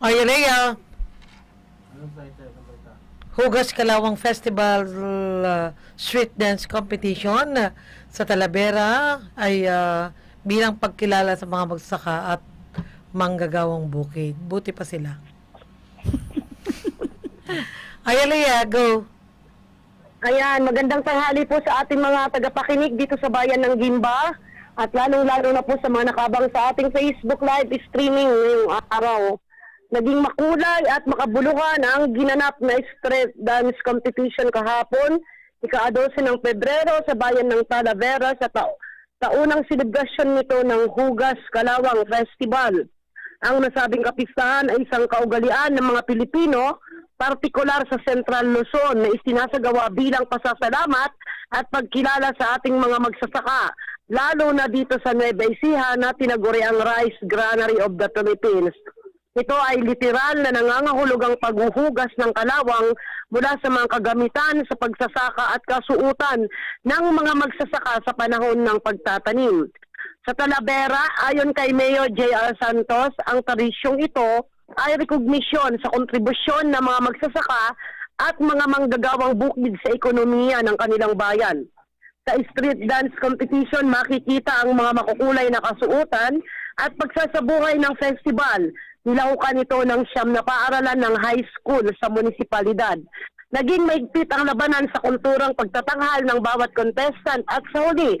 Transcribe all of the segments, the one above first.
Ay, Rhea, Hugas Kalawang Festival uh, Street Dance Competition uh, sa Talavera ay uh, bilang pagkilala sa mga magsaka at manggagawang bukid. Buti pa sila. Ay, Rhea, go. Ayan, magandang tanghali po sa ating mga tagapakinig dito sa bayan ng Gimba. At lalong-lalo na po sa mga nakabang sa ating Facebook live streaming ngayong araw. Naging makulay at makabuluhan ang ginanap na street dance competition kahapon, ika-12 ng Pebrero sa bayan ng Talavera sa ta- taunang selebrasyon nito ng Hugas Kalawang Festival. Ang nasabing kapistahan ay isang kaugalian ng mga Pilipino, partikular sa Central Luzon na isinasagawa bilang pasasalamat at pagkilala sa ating mga magsasaka, lalo na dito sa Nueva Ecija na tinaguri ang Rice Granary of the Philippines. Ito ay literal na nangangahulugang paghuhugas ng kalawang mula sa mga kagamitan sa pagsasaka at kasuutan ng mga magsasaka sa panahon ng pagtatanim. Sa Talavera, ayon kay Mayor J.R. Santos, ang tradisyong ito ay rekognisyon sa kontribusyon ng mga magsasaka at mga manggagawang bukid sa ekonomiya ng kanilang bayan. Sa street dance competition, makikita ang mga makukulay na kasuotan at pagsasabuhay ng festival. Nilahukan ito ng siyam na paaralan ng high school sa munisipalidad. Naging maigpit ang labanan sa kulturang pagtatanghal ng bawat contestant at sa huli,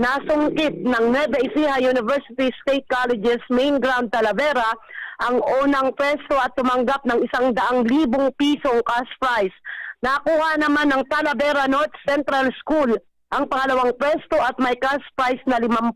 nasungkit ng Nueva Ecija University State College's main ground Talavera ang unang pwesto at tumanggap ng isang daang libong pisong cash prize. Nakuha naman ng Talavera North Central School ang pangalawang pwesto at may cash prize na 50,000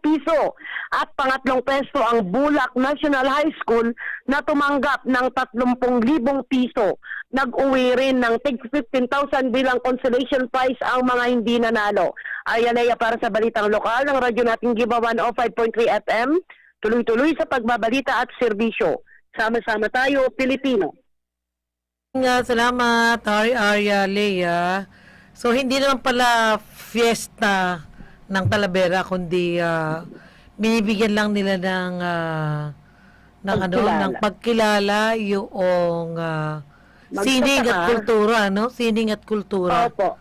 piso. At pangatlong pwesto ang Bulak National High School na tumanggap ng 30,000 piso. Nag-uwi rin ng tig 15,000 bilang consolation prize ang mga hindi nanalo. Ayanaya para sa balitang lokal ng radyo nating Giba 105.3 FM. Tuloy-tuloy sa pagbabalita at serbisyo. Sama-sama tayo, Pilipino. Nga, salamat, Ari Arya, Leia. So, hindi naman pala fiesta ng Talavera, kundi ah, binibigyan lang nila ng ah, ng ano, Pagkilala. ng pagkilala yung Magsasaka. sining at kultura, no? Sining at kultura. Opo.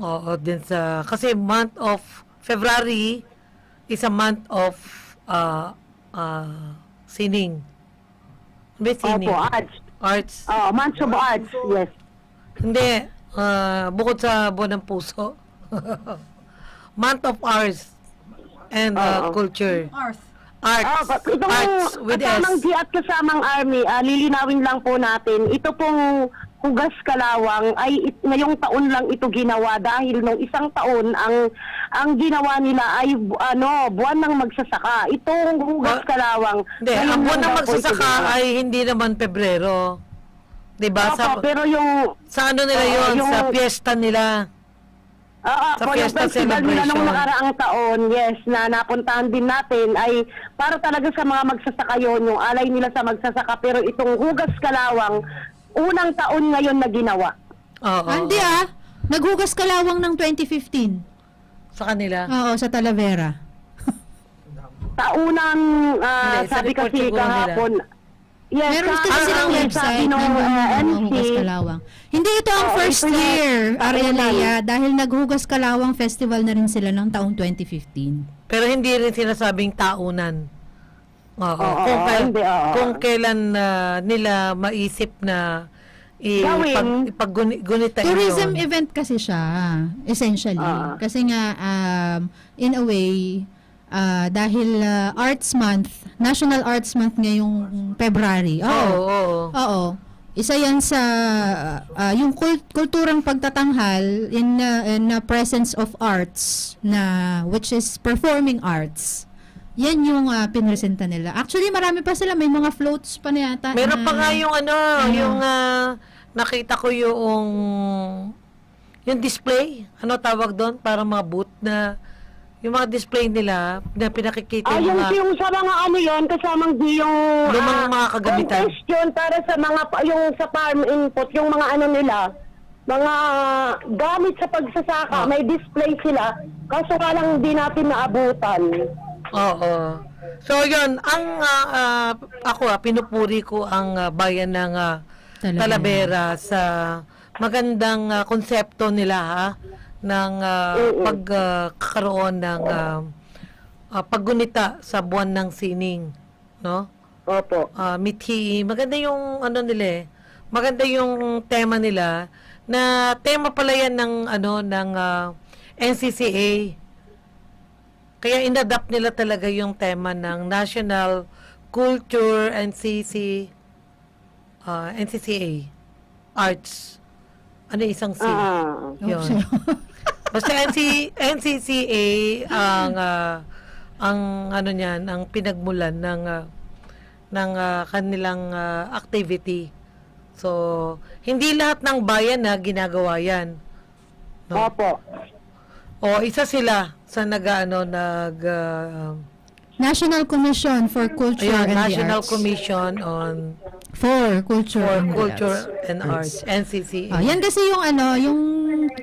Oo, din sa kasi month of February is a month of uh, uh, sining. Ano ba sining? Opo, arts. Arts. Oh, months of arts, yes. Hindi, ah, bukod sa buwan ng puso. month of arts and uh, Oo. culture. Arth. Arts. Ah, but itong arts with kasamang S. G at kasamang Army, ah, lilinawin lang po natin, ito pong Hugas Kalawang ay it, ngayong taon lang ito ginawa dahil nung isang taon ang ang ginawa nila ay bu- ano buwan ng magsasaka. Itong Hugas Ah, Kalawang. Hindi, ngayon ang buwan lang ng daw po ito magsasaka ginawa. ay hindi naman Pebrero. 'Di ba? Opo, Sa, pero yung sa ano nila Oo, 'yon? yung- Sa fiesta nila. Ah, ah, Sa po, yung fiesta festival nila nung nakaraang taon, yes, na napuntahan din natin ay para talaga sa mga magsasaka yun, yung alay nila sa magsasaka. Pero itong Hugas Kalawang, unang taon ngayon na ginawa. Oo. Hindi ah. Naghugas kalawang ng 2015. Sa kanila. Oo, sa Talavera. Taunang, ah, Hindi, sa sabi kasi siguro nila. Yes, Meron sa- kasi ah, silang website ah, uh, Hugas Kalawang. Hindi ito ang Oo, first ito year, Ariel taon Lea, dahil naghugas Kalawang Festival na rin sila ng taong 2015. Pero hindi rin sinasabing taunan. Oo. Oo, kung, oo, kailan, hindi, oo. kung kailan ah, nila maisip na i- Gawin. pag, ipaggunitain Tourism yun. event kasi siya, essentially. Ah. Kasi nga, um, in a way, ah, dahil ah, Arts Month, National Arts Month ngayong February. Oo, Oo. oo. Oo. Isa yan sa ah, yung kul- kulturang pagtatanghal in ah, in ah, presence of arts na which is performing arts. Yan yung uh, pinresenta nila. Actually, marami pa sila. May mga floats pa na yata. Meron pa na- nga yung ano, yung ah, nakita ko yung yung display, ano tawag doon, para mga booth na yung mga display nila na pinakikita Ah, yung yung, mga yung sa mga ano yon kasamang di yung Lumang ah, mga kagamitan. Question para sa mga, yung sa farm input, yung mga ano nila, mga gamit sa pagsasaka, Ah. may display sila, kaso nga lang hindi natin naabutan. Oo. So yun, ang ah, ah, ako ah, pinupuri ko ang ah, bayan ng ah, Talavera. Talavera sa magandang ah, konsepto nila ha ng ah, pagkakaroon ng ah, ah, paggunita sa buwan ng sining, no? Opo. Ah, mithi, maganda yung ano nila eh. Maganda yung tema nila na tema pala yan ng ano ng ah, NCCA. Kaya inadapt nila talaga yung tema ng National Culture NCC ah, NCCA Arts. Ano isang C? Ah. Yun. Basta NC, NCCA ang ah, ang ano niyan, ang pinagmulan ng ah, ng ah, kanilang ah, activity. So, hindi lahat ng bayan na ginagawa 'yan. No? Opo. O isa sila sa nag-ano nag ah, National Commission for Culture ayun, and National the Arts. Commission on For Culture for and the Culture Arts. and Arts, NCCA. Ah, yan kasi yung ano, yung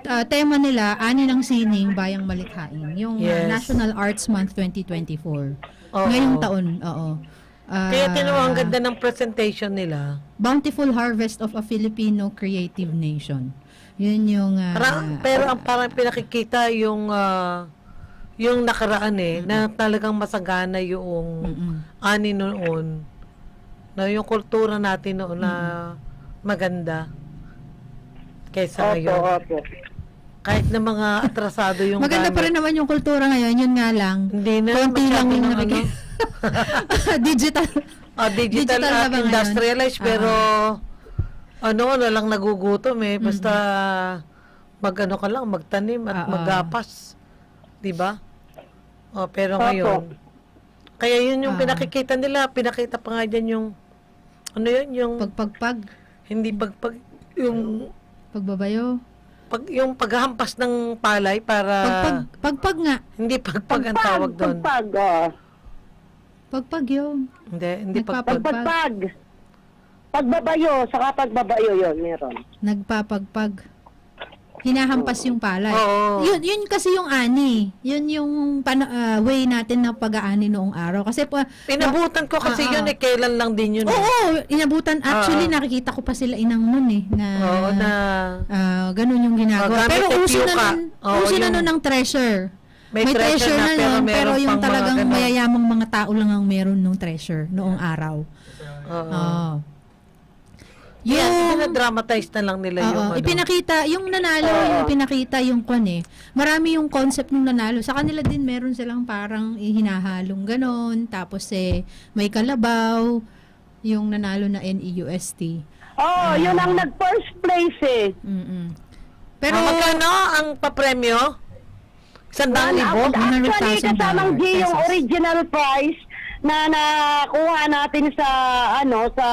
ah, tema nila, Ani ng Sining, Bayang Malikhain. Yung ah, Yes. National Arts Month 2024. Oo. Ngayong taon, oo. Ah, Kaya tinuwa ang ganda ng presentation nila. Bountiful Harvest of a Filipino Creative Nation. Yun yung... ah, Parang, pero ang parang pinakikita yung ah, yung nakaraan eh, na talagang masagana yung mm-mm. ani noon. Na yung kultura natin noon na maganda kaysa Opo, ngayon. opo. Kahit na mga atrasado yung Maganda pa rin gamit. naman yung kultura ngayon, yun nga lang. Hindi na, Konti lang yung ng nakikita. Digital. Ah, digital, Digital na at ba ngayon? industrialized, Ah. pero ano, na lang nagugutom eh. Basta mag-ano ka lang, magtanim at ah. magapas. Di ba? Oh, pero Opo. ngayon, kaya yun yung Ah. pinakikita nila, pinakita pa nga dyan yung, ano yun, yung, Pagpagpag. hindi pagpag, yung, Pagbabayo. pag, yung paghahampas ng palay para, Pagpag, pagpag nga. hindi pagpag ang tawag doon. Pagpag, oh. Pagpag yun. Hindi, hindi pagpag. Pagpagpag. Pagbabayo, saka pagbabayo yon meron. Nagpapagpag. Hinahampas yung palay. Oo. Yun, yun kasi yung ani. Yun yung pana- ah, way natin na pag-aani noong araw. Kasi pa, Inabutan ko kasi ah. yun eh, kailan lang din yun. eh. oo, inabutan. Actually, Oo. nakikita ko pa sila inang nun eh. Na, Oo, na, ah, ganun yung ginagawa. Pero uso na nun, Oo, uso na yung- nun ng treasure. May treasure na, pero nun, meron pero yung mga talagang mayayamang mga tao lang ang meron nung treasure noong araw. oo. Oo. Yan, pinadramatize na lang nila yung Oo, ano. ipinakita, yung nanalo, yung pinakita yung kwan eh. Marami yung concept ng nanalo. Sa kanila din meron silang parang hinahalong ganon. Tapos eh, may kalabaw, yung nanalo na NEUST. Oh, yun ang nag-first place eh. Mm-mm. Pero, ah, magkano ang papremyo? Isang libo? Actually, 100,000 kasamang G yung pesos. original price na nakuha natin sa, ano, sa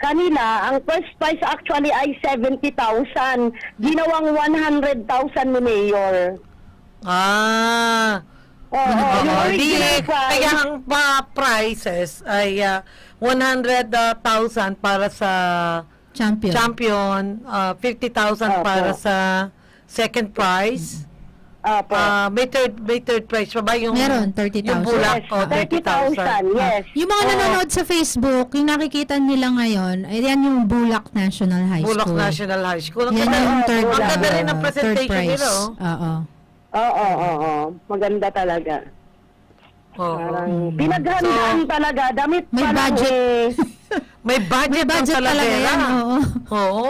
kanila, ang first price actually ay 70,000. Ginawang 100,000 ni Mayor. Ah. Oo, yung Oo, di, kaya ang pa prices ay ah, 100,000 para sa champion. champion, ah, 50,000 Opo. para sa second prize. Opo. Ah, may third may third prize pa ba yung Meron, 30,000. Yung bulak yes, oh, 30,000, yes. yung mga Oo. nanonood sa Facebook, yung nakikita nila ngayon, ay yan yung Bulak National High Bulak School. National High School. Ang Yan ganda, yung third, Ang ang ganda rin ng presentation third prize. nila. oh. Oo. Oo, oo, oo. Maganda talaga. Oo. Parang pinaghandaan talaga. Damit May pa lang budget. eh. May budget, May budget talaga Talavera. yan, oo. Oo.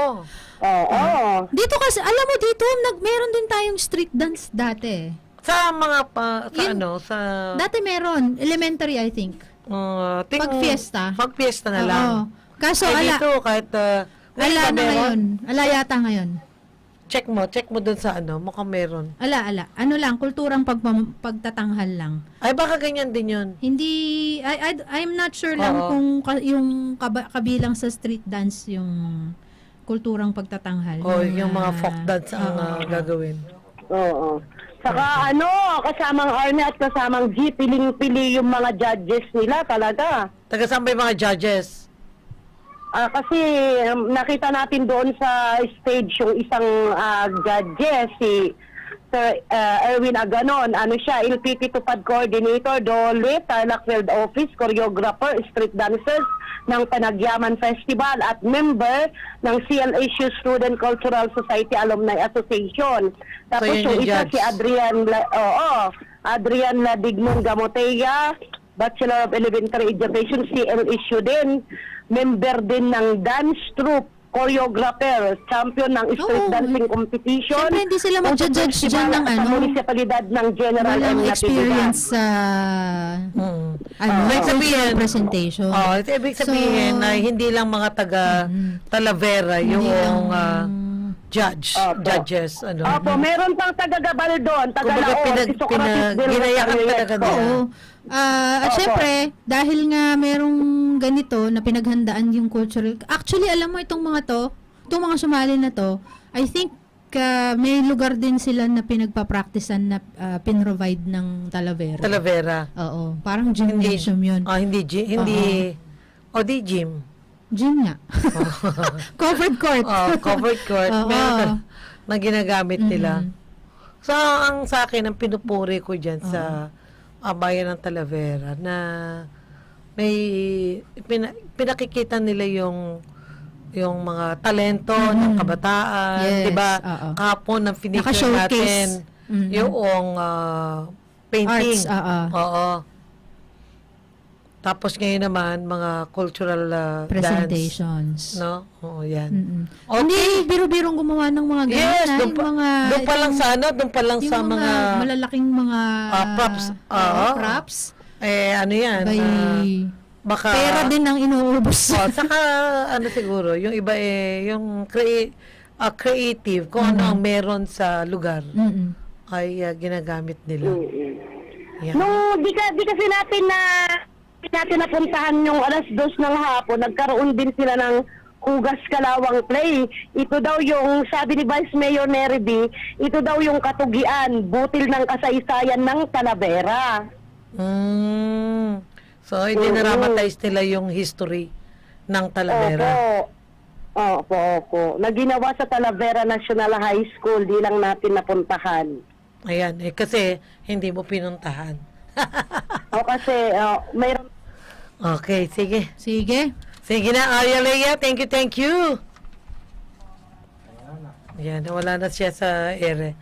Oo. Dito kasi, alam mo dito, nag, meron din tayong street dance dati. Sa mga pa, sa Yun- ano, sa Dati meron, elementary I think. uh, ting, Pag fiesta. Pag fiesta na Oo. lang. Kaso Ay, ala, dito, kahit, uh, ala na ngayon. Ala yata ngayon. Check mo, check mo dun sa ano, mukhang meron. Ala, ala. Ano lang, kulturang pagpam- pagtatanghal lang. Ay, baka ganyan din yun. Hindi, I, I, I'm not sure lang Oo. kung ka- yung kaba- kabilang sa street dance yung kulturang pagtatanghal. O, yung mga ah, folk dance ang uh, oo. gagawin. Oo. Saka ano, kasamang army at kasamang G, piling-pili yung mga judges nila talaga. Taga saan ba yung mga judges? Ah, kasi um, nakita natin doon sa stage yung isang ah, judges, si Sir uh, Erwin Aganon. Ano siya, LPP Tupad Coordinator, Dole, Tarlac Field Office, Choreographer, Street Dancers ng Panagyaman Festival at member ng CLSU Student Cultural Society Alumni Association. Tapos yun yung isa judge. si Adrian, La, oo, Adrian Ladigmon Gamoteya, Bachelor of Elementary Education, CLSU din. Member din ng dance troupe, choreographer, champion ng street Oo. dancing competition. Siyempre, hindi sila Puso magja-judge Festival dyan ng sa ano. munisipalidad ng General Walang M. experience sa Mm. ano, Ibig sabihin- presentation. Oh, ito ibig sabihin So, na hindi lang mga taga Talavera yung lang, ah, judge, Opo. judges, ano. Opo, meron pang taga-Gabal doon, Kumbaga, taga-Laon, pinag- si Socrates pinag- ginayakan talaga. Oo. Ah, at Opo. syempre, dahil nga merong ganito na pinaghandaan yung cultural... Actually, alam mo itong mga to, itong mga sumali na to, I think ah, may lugar din sila na pinagpa-practicean na ah, pinrovide ng Talavera. Talavera. Oo. Parang gymnasium yun. Ah, hindi gy- hindi o di gym. Gym nga. Covered court. Oh, covered court. Oo. Meron na ginagamit nila. Mhm. So, ang sa akin, ang pinupuri ko dyan sa ah, bayan ng Talavera na may pina, pinakikita nila yung yung mga talento ng kabataan, Mm-hmm. Yes, 'di ba? Kahapon ng Naka-showcase. natin Mhm. yung ah, painting. Arts, oo. Oo. Tapos ngayon naman mga cultural dance, Presentations. no? Oo, 'yan. Mm-mm. Okay. Hindi biro-birong gumawa ng mga ganyan. Yes, doon pa, mga, doon pa lang sa ano, doon pa lang sa mga, malalaking mga Ah, props. oo, Oo. props. eh, ano yan, By, ah, baka, pera din ang inuubos. oh, saka, ano siguro, yung iba eh, yung crea- ah, creative, kung ano ang meron sa lugar, Mm-mm. ay ah, ginagamit nila. Mm-mm. Yan. Nung di, ka, di kasi natin na natin napuntahan yung alas dos ng hapon, nagkaroon din sila ng Hugas Kalawang Play. Ito daw yung, sabi ni Vice Mayor Nerby, ito daw yung katugian, butil ng kasaysayan ng Talavera. Mm. So, dinramatize nila yung history ng Talavera. Opo. Opo, opo. Na ginawa sa Talavera National High School, di lang natin napuntahan. Ayan, eh, kasi hindi mo pinuntahan. O kasi, oh, mayroon Okay, sige. Sige. Sige na, Arya Leia. Thank you, thank you. Ayan, wala na siya sa ere.